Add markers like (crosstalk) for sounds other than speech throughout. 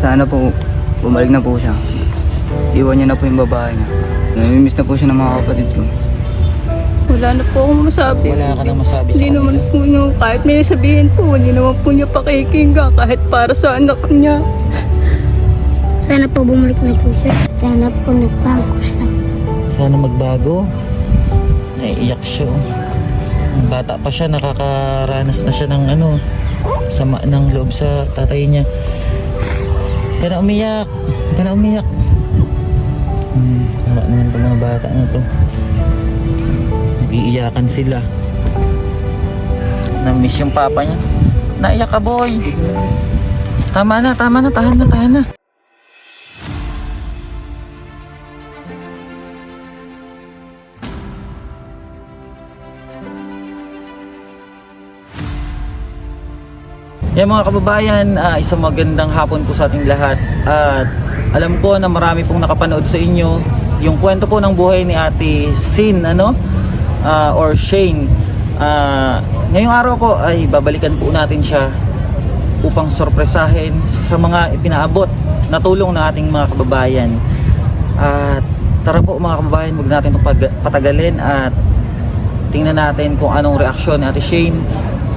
Sana po, bumalik na po siya. Iwan niya na po yung babae niya. Namimiss na po siya ng mga kapatid ko. Wala na po akong masabi. Wala ka nang masabi sa Hindi naman kanila. po niya, kahit may sabihin po, hindi naman po niya pakikinggan kahit para sa anak niya. Sana po bumalik na po siya. Sana po nagbago siya. Sana magbago. Naiiyak siya. oh. Bata pa siya, nakakaranas na siya ng ano, sama ng loob sa tatay niya. Ka na umiyak. Ka na umiyak. Hmm, kawa naman itong mga bata na to. Nag-iiyakan sila. Na-miss yung papa niya. Naiyak ka boy. Tama na, tama na, tahan na, tahan na. Yan mga kababayan, ah, isang magandang hapon po sa ating lahat. At alam ko na marami pong nakapanood sa inyo yung kwento po ng buhay ni Ate Sin, ano? Ah, or Shane. Ah, ngayong araw po ay babalikan po natin siya upang sorpresahin sa mga ipinaabot na tulong ng ating mga kababayan. At tara po mga kababayan, huwag natin patagalin at tingnan natin kung anong reaksyon ni Ate Shane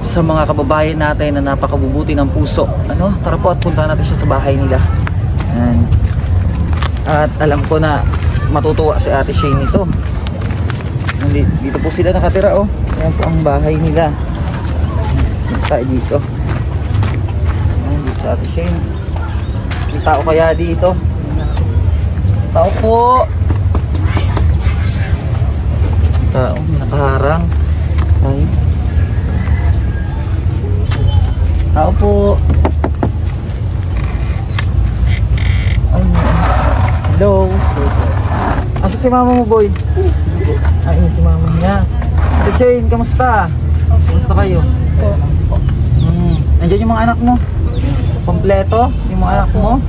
sa mga kababayan natin na napakabubuti ng puso. Ano? Tara po at punta natin siya sa bahay nila. Yan. At alam ko na matutuwa si Ate Shane nito. Dito po sila nakatira oh. Yan po ang bahay nila. Tayo dito. Yan, dito sa Ate Shane. May tao kaya dito? Tao po! Tao, nakaharang. Ay. Tao po. Ay, hello. Asa si mama mo, boy? Ay, si mama niya. Ate Shane, kamusta? Kamusta kayo? Hmm. Nandiyan yung mga anak mo? Kompleto? Yung mga anak mo?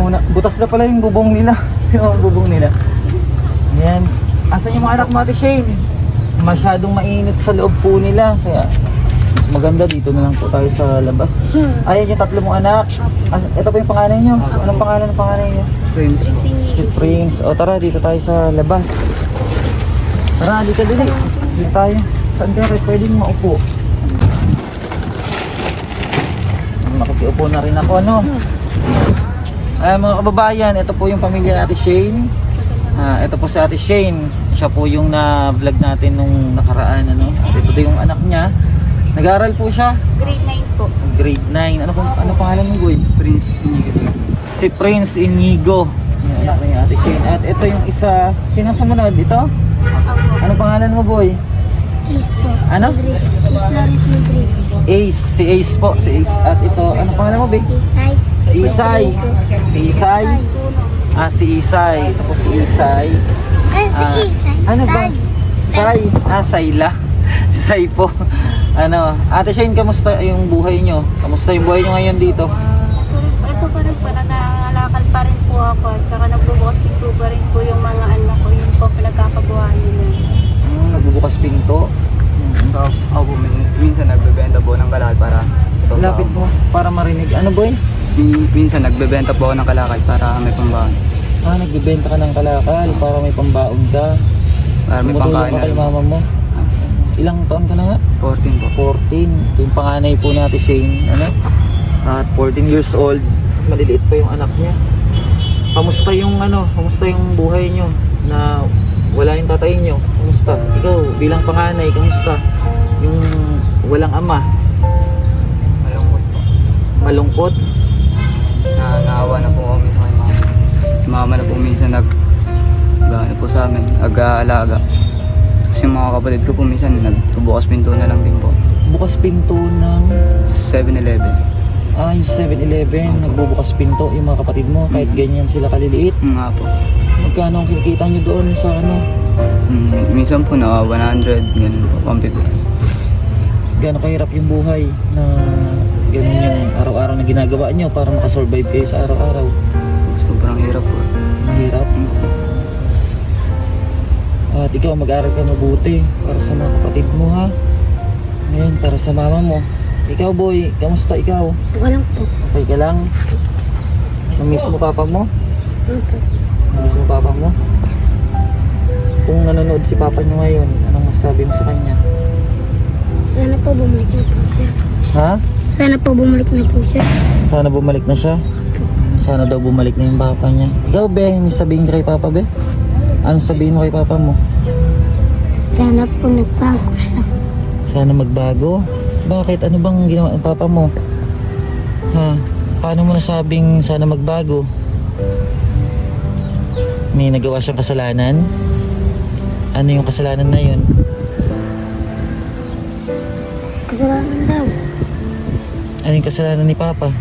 Oh, na, butas na pala yung bubong nila. (laughs) yung bubong nila. Yan. Asan yung mga anak mo, Ate Shane? Masyadong mainit sa loob po nila. Kaya, mas maganda dito na lang po tayo sa labas. Ayan yung tatlo mong anak. As, ito po yung pangalan nyo. Anong pangalan ng pangalan nyo? Friends po. Si Prince. O tara, dito tayo sa labas. Tara, dito dili. Dito tayo. Saan ka rin pwedeng maupo? Makikiupo na rin ako, ano? Ay, mga kababayan, ito po yung pamilya natin Shane. Ah, ito po si Ate Shane. Siya po yung na-vlog natin nung nakaraan, ano? Ito din yung anak niya. Nag-aaral po siya. Grade 9 po. Grade 9. Ano, pong- ano pangalan mo, boy? Prince Inigo. si Prince Inigo. Yung anak ni Ate Shane. At ito yung isa, sino sumunod? Ito? Ano pangalan mo, boy? Ace po. Ano? Ace Loris Madrid. Ace. Si Ace po. Si Ace. At ito, ano pangalan mo, babe? Isay. Isay. Si Isay. Ah, si Isay. Ito po si Isay. Ay, Ah, si Isay. ano ba? Say. Ah, Sayla. (laughs) Say po. Ano, Ate Shane, kamusta yung buhay nyo? Kamusta yung buhay nyo ngayon dito? Ito pa rin po, nag-aalakal pa rin po ako at saka nagbubukas pinto pa rin po yung mga anak ko, yun po pinagkakabuhayan nila. Hmm, nagbubukas pinto. So, ako po, min- minsan nagbebenta po ng kalakal para Lapit mo para marinig. Ano, boy? Min- Minsan nagbebenta po ako ng kalakal para may pambahan. Ah, nagbebenta ka ng kalakal para may pambaon ka. Para may Tumutulong pangkain ka na kay rin. mama mo. Ilang taon ka na nga? 14 po. 14. Ito yung panganay po natin Shane. Ano? At 14 years old. Maliliit pa yung anak niya. Kamusta yung ano? Kamusta yung buhay niyo? Na wala yung tatay niyo? Kamusta? Ikaw bilang panganay, kamusta? Yung walang ama, Malungkot po. malungkot. Na, naawa na po kami sa kay mama. Si mama na po minsan nag ano po sa amin, nag-aalaga. Kasi mga kapatid ko po minsan nagbubukas pinto na lang din po. Bukas pinto ng 7-Eleven. ah, yung 7-Eleven, nagbubukas pinto yung mga kapatid mo kahit ganyan sila kaliliit. Mm, Nga po. Magkano ang kinikita nyo doon sa ano? Mm, minsan po na 100, ganun po, 150. Gano'ng kahirap yung buhay na ganun yung araw-araw na ginagawa nyo para makasurvive kayo sa araw-araw. Sobrang hirap po. Mahirap. At ikaw mag-aral ka mabuti para sa mga kapatid mo ha. Ngayon, para sa mama mo. Ikaw boy, kamusta ikaw? Walang po. Okay ka lang? Namiss mo papa mo? Opo. Namiss mo papa mo? Kung nanonood si papa nyo ngayon, anong masasabi mo sa kanya? Sana po bumalik na po siya. Ha? Sana po bumalik na po siya. Sana bumalik na siya? Sana daw bumalik na yung papa niya. Ikaw, be, may sabihin ka kay papa, be? Anong sabihin mo kay papa mo? Sana po nagbago siya. Sana magbago? Bakit? Ano bang ginawa ng papa mo? Ha? Paano mo nasabing sana magbago? May nagawa siyang kasalanan? Ano yung kasalanan na yun? Kasalanan daw. Ano yung kasalanan ni Papa?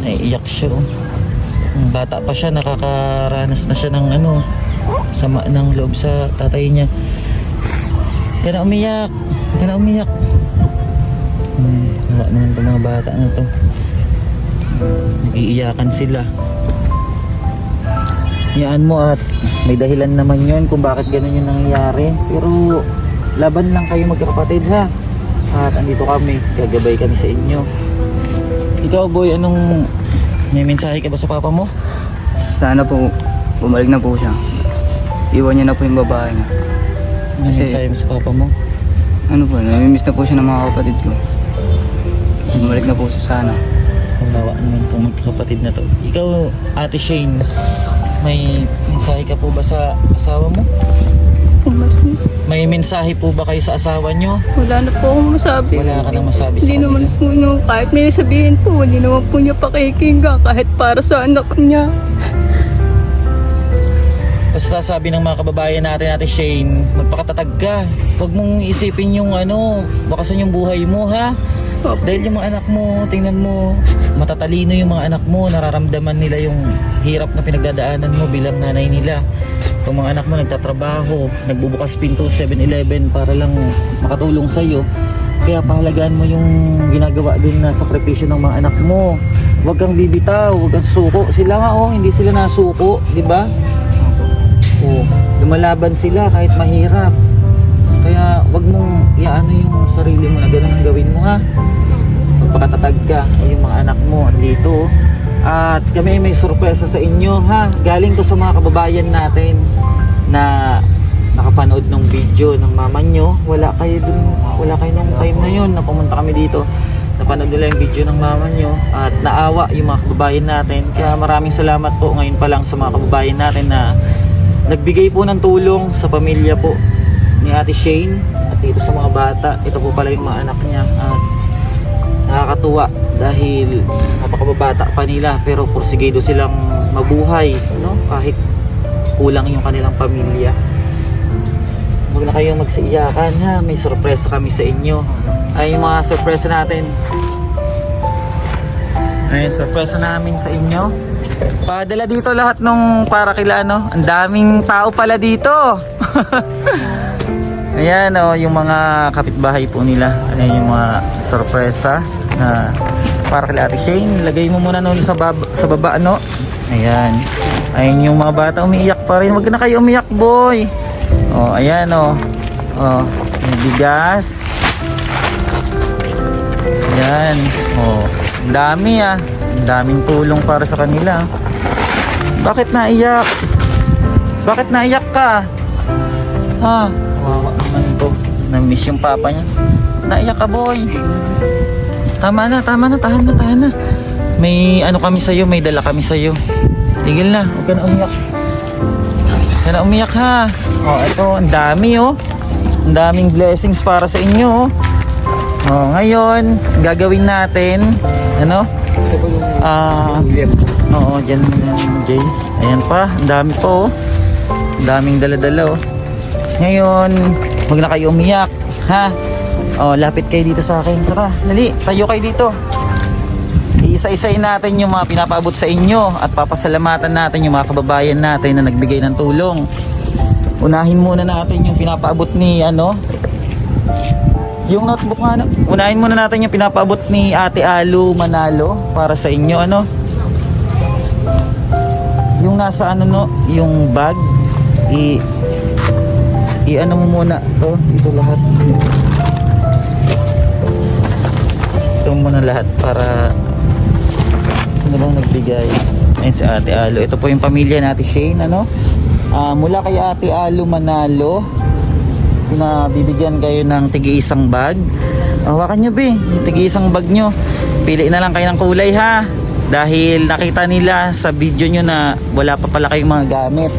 Naiiyak siya oh. Bata pa siya, nakakaranas na siya ng ano, sama ng loob sa tatay niya. Kaya na umiyak. Kaya umiyak. Hmm, wala naman itong mga bata na to. Nag-iiyakan sila. Yaan mo at may dahilan naman yun kung bakit ganun yung nangyayari. Pero laban lang kayo magkakapatid ha. At andito kami, gagabay kami sa inyo. Ikaw boy, anong may mensahe ka ba sa papa mo? Sana po bumalik na po siya. Iwan niya na po yung babae niya. May Kasi- mensahe mo sa papa mo? Ano po, namimiss na po siya ng mga kapatid ko. Bumalik na po siya sana. Kawawa naman itong magkakapatid na to. Ikaw, Ate Shane, may mensahe ka po ba sa asawa mo? May mensahe po ba kayo sa asawa nyo? Wala na po akong masabi. Wala ka nang masabi sa Hindi naman kanila. po nyo, kahit may sabihin po, hindi naman po niya pakikinggan kahit para sa anak niya. Basta sabi ng mga kababayan natin, Ate Shane, magpakatatag ka. Huwag mong isipin yung ano, bakasan yung buhay mo ha. Dahil yung mga anak mo, tingnan mo, matatalino yung mga anak mo, nararamdaman nila yung hirap na pinagdadaanan mo bilang nanay nila. Kung mga anak mo nagtatrabaho, nagbubukas pinto 7-Eleven para lang makatulong sa'yo. Kaya pahalagaan mo yung ginagawa din na sakripisyo ng mga anak mo. Huwag kang bibitaw, huwag kang suko. Sila nga oh, hindi sila nasuko, di ba? Oh, lumalaban sila kahit mahirap. Kaya wag mong iaano yung sarili mo na ganun ang gawin mo ha. Magpakatatag ka o yung mga anak mo andito. At kami may sorpresa sa inyo ha. Galing to sa mga kababayan natin na nakapanood ng video ng mama nyo. Wala kayo dun, wala kayo nung time na yun na pumunta kami dito. Napanood nila yung video ng mama nyo at naawa yung mga kababayan natin. Kaya maraming salamat po ngayon pa lang sa mga kababayan natin na nagbigay po ng tulong sa pamilya po ni Ate Shane dito sa mga bata. Ito po pala yung mga anak niya at nakakatuwa dahil napakababata pa nila pero porsigido silang mabuhay no? kahit kulang yung kanilang pamilya. Huwag na kayong magsiiyakan ha, may sorpresa kami sa inyo. Ay yung mga sorpresa natin. Ayun, sorpresa namin sa inyo. Padala dito lahat nung para kila ano. Ang daming tao pala dito. (laughs) Ayan oh, yung mga kapitbahay po nila. Ayan yung mga sorpresa na para kila Ate Shane. Lagay mo muna noon sa, bab sa baba ano. Ayan. Ayan yung mga bata umiiyak pa rin. Huwag na kayo umiyak boy. Oh, ayan oh. Oh, may bigas. Ayan. Oh, ang dami ah. Daming tulong para sa kanila. Bakit naiyak? Bakit naiyak ka? Ha? To. Na-miss yung papa niya. Naiyak ka boy. Tama na, tama na, tahan na, tahan na. May ano kami sa'yo, may dala kami sa'yo. Tigil na, huwag ka na umiyak. Huwag ka na umiyak ha. Oh, ito, ang dami oh. Ang daming blessings para sa inyo oh. Oh, ngayon, gagawin natin, ano? Ah, oo, dyan Jay. Ayan pa, ang dami pa oh. Ang daming dala-dala oh. Ngayon, huwag na kayo umiyak, ha? Oh, lapit kayo dito sa akin. Tara, dali, tayo kayo dito. Iisa-isayin natin yung mga pinapaabot sa inyo at papasalamatan natin yung mga kababayan natin na nagbigay ng tulong. Unahin muna natin yung pinapaabot ni ano, yung notebook nga, no? unahin muna natin yung pinapaabot ni Ate Alu Manalo para sa inyo, ano? Yung nasa ano, no? Yung bag, i, i ano mo muna to, ito lahat. Ito muna lahat para, ano ba ang nagbigay. Ayun si Ate Alo. Ito po yung pamilya natin Shane, ano? Ah, mula kay Ate Alo Manalo, pinabibigyan kayo ng tigi-isang bag. Ah, Hawakan nyo, be. Yung tigi-isang bag nyo. Pili na lang kayo ng kulay, ha? Dahil nakita nila sa video nyo na wala pa pala kayong mga gamit.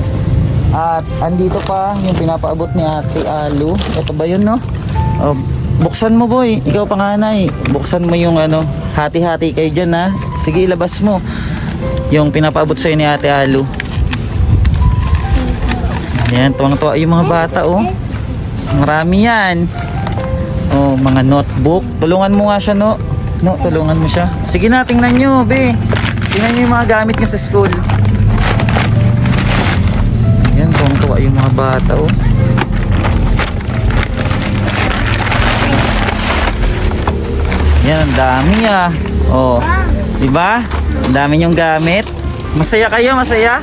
At andito pa yung pinapaabot ni Ate Alu. Ito ba yun, no? Oh, buksan mo, boy. Ikaw panganay. Buksan mo yung ano, hati-hati kayo dyan, ha? Sige, ilabas mo. Yung pinapaabot sa'yo ni Ate Alu. Yan, tuwang-tuwa yung mga bata, oh. Marami yan. Oh, mga notebook. Tulungan mo nga siya, no? No, tulungan mo siya. Sige na, tingnan nyo, be. Tingnan nyo yung mga gamit nyo sa school. Tuwang-tuwa yung mga bata, oh. Yan, ang dami ah. Oh. Di ba? Ang dami yung gamit. Masaya kayo, masaya?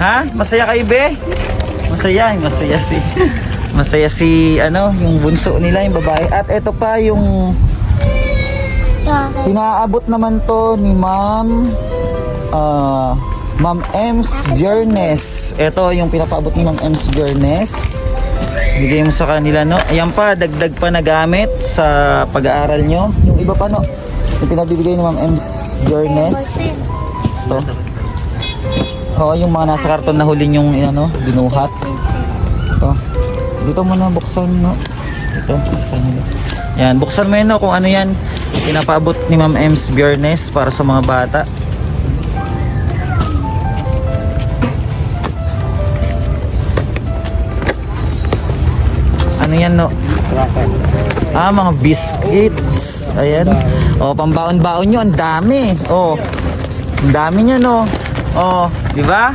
Ha? Masaya kayo, be? Masaya, masaya si (laughs) Masaya si ano, yung bunso nila, yung babae. At ito pa yung Pinaabot naman to ni Ma'am ah, Ma'am Ems Biernes. Ito yung pinapaabot ni Ma'am Ems Biernes. Bigay mo sa kanila, no? Ayan pa, dagdag pa na gamit sa pag-aaral nyo. Yung iba pa, no? Yung pinabibigay ni Ma'am Ems Biernes. Ito. Oo, yung mga nasa karton na huli yung ano, binuhat. Ito. Dito mo na buksan, no? Ito, sa kanila. Yan, buksan mo yun, no? Kung ano yan. Pinapaabot ni Ma'am Ems Biernes para sa mga bata. Yan, no? Ah, mga biscuits. Ayan. O, pambaon-baon nyo. Ang dami. O, ang dami niya, no? O, di ba?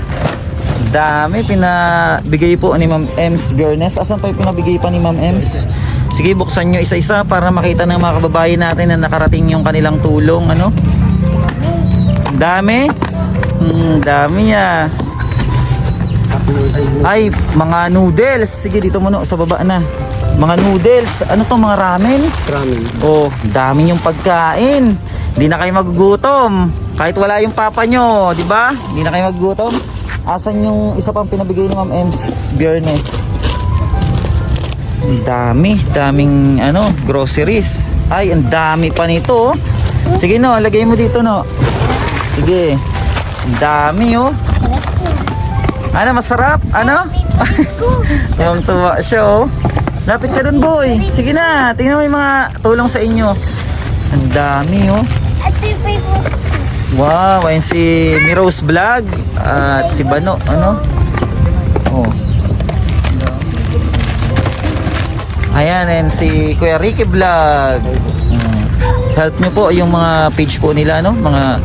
Dami. Pinabigay po ni Ma'am Ems Biernes. Asan pa yung pinabigay pa ni Ma'am Ems? Sige, buksan nyo isa-isa para makita ng mga kababayan natin na nakarating yung kanilang tulong. Ano? Dami. Hmm, dami ah. Ay, mga noodles. Sige, dito muna sa baba na. Mga noodles. Ano to mga ramen? Ramen. Oh, dami yung pagkain. Hindi na kayo magugutom. Kahit wala yung papa nyo, di ba? Hindi na kayo magugutom. Asan yung isa pang pinabigay ni Ma'am Ems Biernes? Ang dami, daming ano, groceries. Ay, ang dami pa nito. oh. Sige no, lagay mo dito no. Sige. Ang dami oh. Ano, masarap? Ano? (laughs) Yung tuwa siya oh. Lapit ka dun boy. Sige na, tingnan mo yung mga tulong sa inyo. Ang dami oh. Wow, ayun si Miros Vlog at si Bano, ano? Oh. Ayan, and si Kuya Ricky Vlog. Mm. Help nyo po yung mga page po nila, no? Mga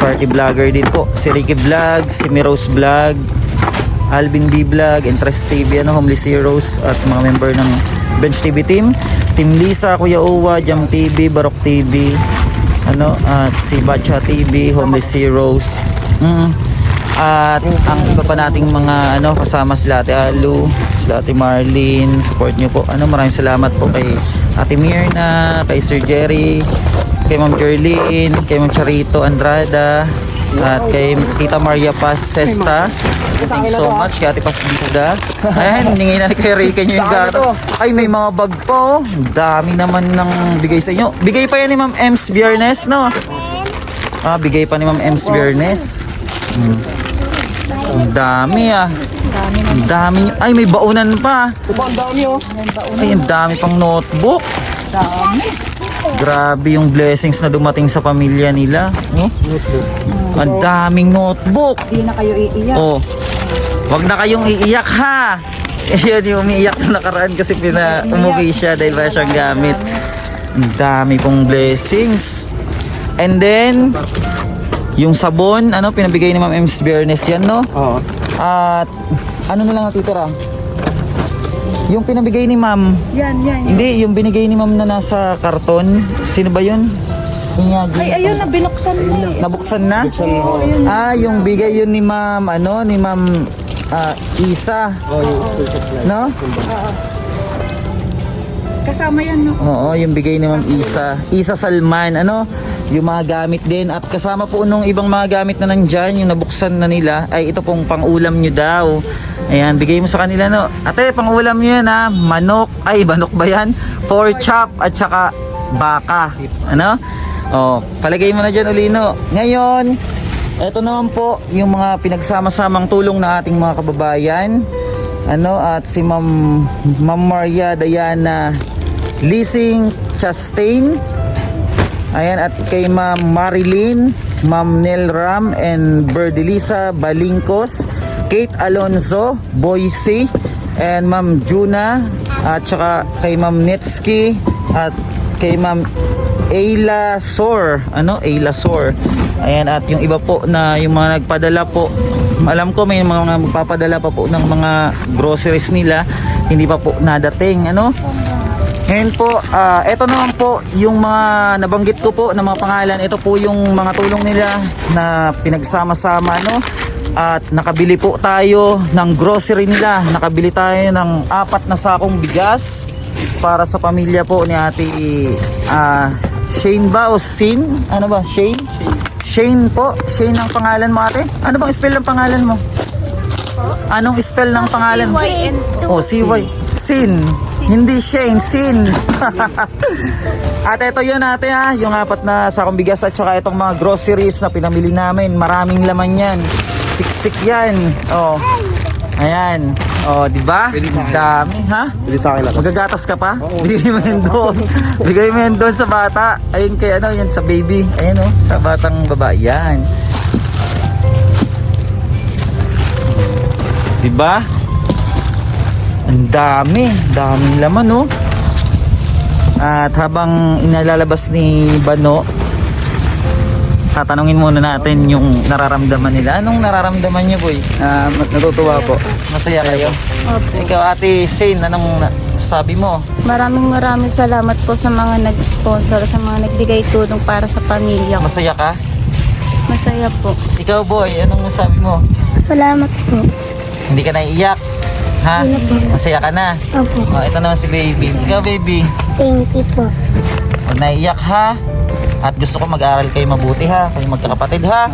party vlogger din po. Si Ricky Vlog, si Miros Vlog, Alvin B Vlog, Interest TV, ano, Homeless Heroes, at mga member ng Bench TV team. Team Lisa, Kuya Uwa, Jam TV, Barok TV, ano, at si Bacha TV, Homeless Heroes. Mm. At ang iba pa nating mga ano kasama sila Ate Alu, sila Ate Marlene, support nyo po. Ano, maraming salamat po kay Ate Mirna, kay Sir Jerry, kay Ma'am Jerlyn, kay Ma'am Charito Andrada, at kay Tita Maria Paz Sesta. Thank you so much kay Ate Paz Bisda. Ayan, hiningi na kay Rica nyo yung gato. Ay, may mga bag po. Ang dami naman ng bigay sa inyo. Bigay pa yan ni Ma'am Ems Biernes, no? Ah, bigay pa ni Ma'am Ems Biernes. Hmm. Ang dami ah. Ang dami. Ay, may baunan pa. Ay, ang dami pang notebook. Grabe yung blessings na dumating sa pamilya nila. Oh? Ang daming notebook. Hindi na kayo iiyak. Oh. Wag na kayong iiyak ha. Eh, (laughs) yun yung umiiyak na nakaraan kasi pina umuwi siya dahil wala siyang gamit. Ang dami pong blessings. And then, yung sabon, ano, pinabigay ni Ma'am Ems Biernes yan, no? Oo. At, ano na lang natitira? Yung pinabigay ni Ma'am, Yan, yan. hindi, yung binigay ni Ma'am na nasa karton, sino ba yun? Nga, Ay, ayun na, binuksan na eh. Nabuksan na? Ah, yung bigay yun ni Ma'am, ano, ni Ma'am ah, Isa. Oh, yung. No? Ah. Kasama yan, no? Oo, yung bigay ni Ma'am Isa. Isa Salman, ano? Yung mga gamit din. At kasama po nung ibang mga gamit na nandyan, yung nabuksan na nila, ay ito pong pangulam nyo daw. Ayan, bigay mo sa kanila, no? Ate, pangulam nyo yan, ha? Manok. Ay, manok ba yan? Pork chop at saka baka. Ano? Oh, palagay mo na dyan, Ulino. Ngayon, ito naman po yung mga pinagsama-samang tulong na ating mga kababayan. Ano, at si Ma'am, Ma'am Maria Diana Leasing Chastain. Ayan, at kay Ma'am Marilyn, Ma'am Nel Ram, and Berdelisa Balincos, Kate Alonzo, Boise, and Ma'am Juna, at saka kay Ma'am Netsky, at kay Ma'am Ayla Sor, ano, Ayla Sor. Ayan, at yung iba po na yung mga nagpadala po, alam ko may mga magpapadala pa po ng mga groceries nila, hindi pa po nadating, ano. Ngayon po, ah, ito naman po yung mga nabanggit ko po na mga pangalan. Ito po yung mga tulong nila na pinagsama-sama no. At nakabili po tayo ng grocery nila. Nakabili tayo ng apat na sakong bigas para sa pamilya po ni Ate ah, Shane ba o Sin? Ano ba? Shane? Shane po. Shane ang pangalan mo ate? Ano bang spell ng pangalan mo? Anong spell ng pangalan mo? Oh, CY. Sin. Hindi Shane, Sin. (laughs) at ito yun ate ha, yung apat na sakong bigas at saka itong mga groceries na pinamili namin. Maraming laman yan. Siksik yan. Oh. Ayan. Oh, di ba? Dami, ha? Bili sa akin lang. Magagatas ka pa? Bigay mo yan doon. (laughs) Bigay mo yan doon sa bata. Ayun kay ano, yan sa baby. Ayun oh, sa batang babae. Yan. Diba? Ang dami. Daming laman oh. At habang inalalabas ni Bano, tatanungin muna natin yung nararamdaman nila. Anong nararamdaman niyo, boy? Ah, natutuwa po. Masaya kayo? Opo. Ikaw, Ate Sane, anong sabi mo? Maraming maraming salamat po sa mga nag-sponsor, sa mga nagbigay tulong para sa pamilya ko. Masaya ka? Masaya po. Ikaw, boy, anong sabi mo? Salamat po. Hindi ka naiiyak? Ha? Masaya ka na? Opo. Oh, ito naman si baby. Ikaw, baby. Thank you po. Huwag naiiyak, ha? At gusto ko mag-aral kayo mabuti, ha? Kayo magkakapatid, ha?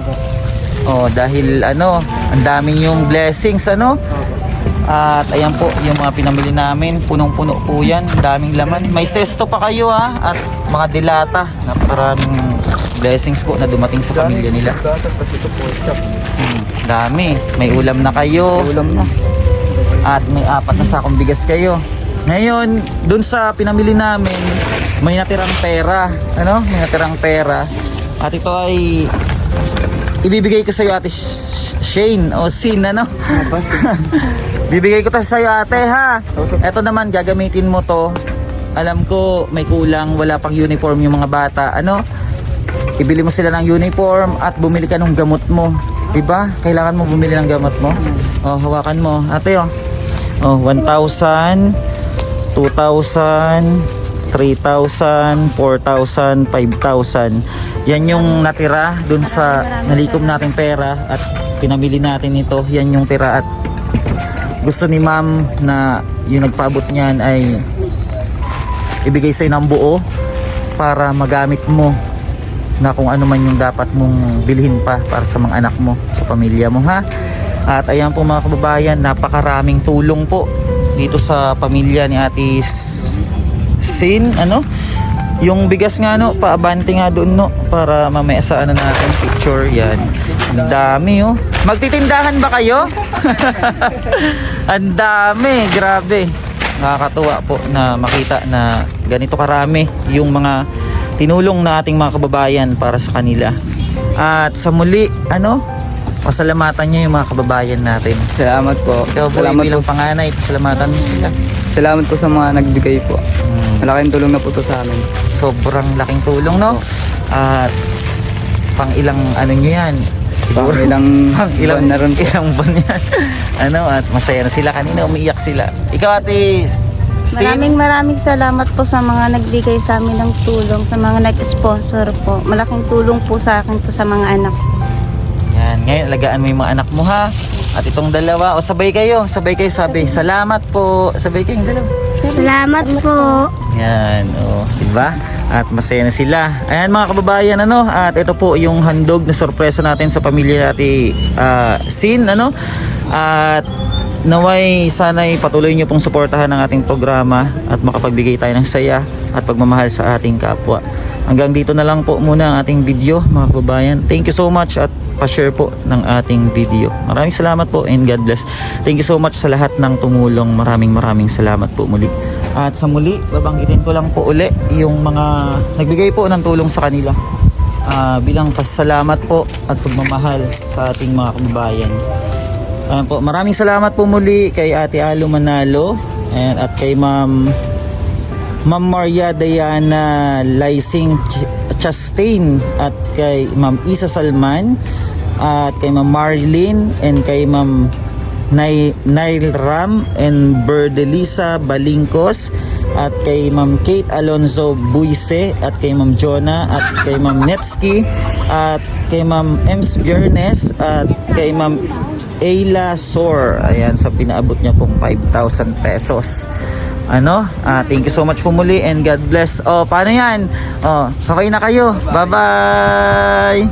Oh, dahil ano, ang daming yung blessings, ano? At ayan po, yung mga pinamili namin, punong-puno po yan, daming laman. May sesto pa kayo ha, at mga dilata. Napakaraming blessings po na dumating sa pamilya nila. Hmm, dami. May ulam na kayo. Ulam na. At may apat na sakong bigas kayo. Ngayon, dun sa pinamili namin, may natirang pera. Ano? May natirang pera. At ito ay ibibigay ko sa iyo ate Sh- Shane o Sin ano? (laughs) Bibigay ko to sa iyo ate ha. Ito naman gagamitin mo to. Alam ko may kulang, wala pang uniform yung mga bata. Ano? Ibili mo sila ng uniform at bumili ka ng gamot mo. 'Di ba? Kailangan mo bumili ng gamot mo. Oh, hawakan mo. Ate oh. Oh, 1,000, 2,000, 3,000, 4,000, 5,000. Yan yung natira dun sa nalikom nating pera at pinamili natin ito. Yan yung tira at gusto ni ma'am na yung nagpaabot niyan ay ibigay sa'yo ng buo para magamit mo na kung ano man yung dapat mong bilhin pa para sa mga anak mo, sa pamilya mo ha. At ayan po mga kababayan, napakaraming tulong po dito sa pamilya ni Ate Sin, ano? Yung bigas nga no, paabante nga doon no para mamaya sa ano natin picture yan. Ang dami oh. Magtitindahan ba kayo? (laughs) Ang dami, grabe. Nakakatuwa po na makita na ganito karami yung mga tinulong na ating mga kababayan para sa kanila. At sa muli, ano? Pasalamatan niyo yung mga kababayan natin. Salamat po. Ikaw po Salamat po. bilang panganay, pasalamatan mo sila. Salamat po sa mga nagbigay po. Hmm. Malaking tulong na po to sa amin. Sobrang laking tulong, no? At pang ilang ano nyo yan? Pang ilang (laughs) Pang ilang, buwan na rin po. ilang buwan yan. (laughs) ano, at masaya na sila. Kanina umiiyak sila. Ikaw ate, Sin? Maraming maraming salamat po sa mga nagbigay sa amin ng tulong, sa mga nag-sponsor po. Malaking tulong po sa akin po sa mga anak. Yan, ngayon alagaan mo yung mga anak mo ha. At itong dalawa, o sabay kayo, sabay kayo sabi, salamat po. Sabay kayong dalawa. Salamat po. Yan, oh, 'di ba? At masaya na sila. Ayan mga kababayan ano, at ito po yung handog na sorpresa natin sa pamilya natin ah, Sin ano. At naway sana'y patuloy niyo pong suportahan ang ating programa at makapagbigay tayo ng saya at pagmamahal sa ating kapwa. Hanggang dito na lang po muna ang ating video mga kababayan. Thank you so much at pa-share po ng ating video. Maraming salamat po and God bless. Thank you so much sa lahat ng tumulong. Maraming maraming salamat po muli. At sa muli, babanggitin ko lang po uli yung mga nagbigay po ng tulong sa kanila. Ah, bilang pasalamat po at pagmamahal sa ating mga kababayan. Ayan po, maraming salamat po muli kay Ate Alo Manalo and at kay Ma'am Ma'am Maria Diana Lysing Ch- Chastain at kay Ma'am Isa Salman at kay Ma'am Marlene and kay Ma'am Nay Nail Ram and Berdelisa Balingkos at kay Ma'am Kate Alonzo Buise at kay Ma'am Jonah at kay Ma'am Netsky at kay Ma'am Ems Biernes at kay Ma'am Ayla Sor. Ayan sa pinaabot niya pong 5,000 pesos ano? Ah, thank you so much po muli and God bless. Oh paano yan? Oh kakay na kayo. Bye bye